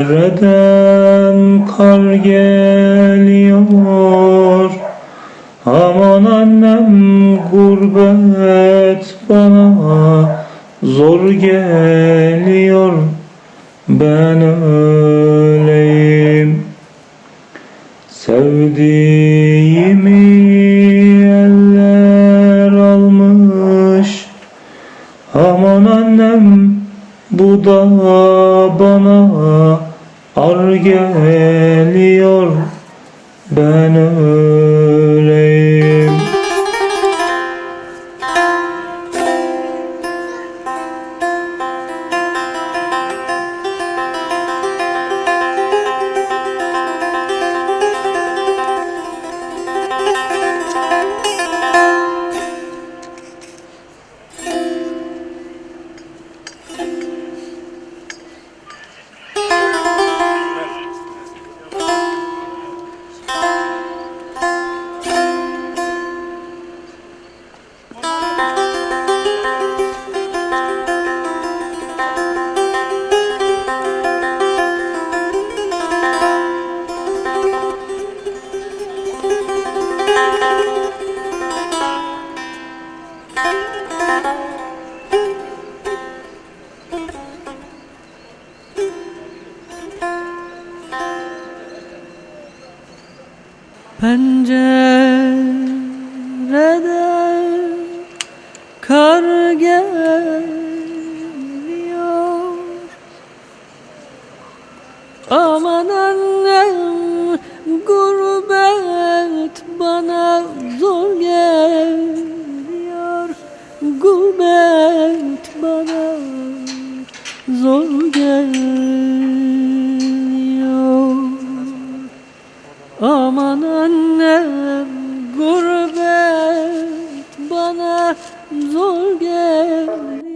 Nereden kar geliyor? Aman annem gurbet bana zor geliyor. Ben öleyim Sevdiğimi eller almış. Aman annem bu da bana ar geliyor Ben öleyim Pencereden kar geliyor. Aman annem gurbet bana zor zor geliyor. Aman annem gurbet bana zor geliyor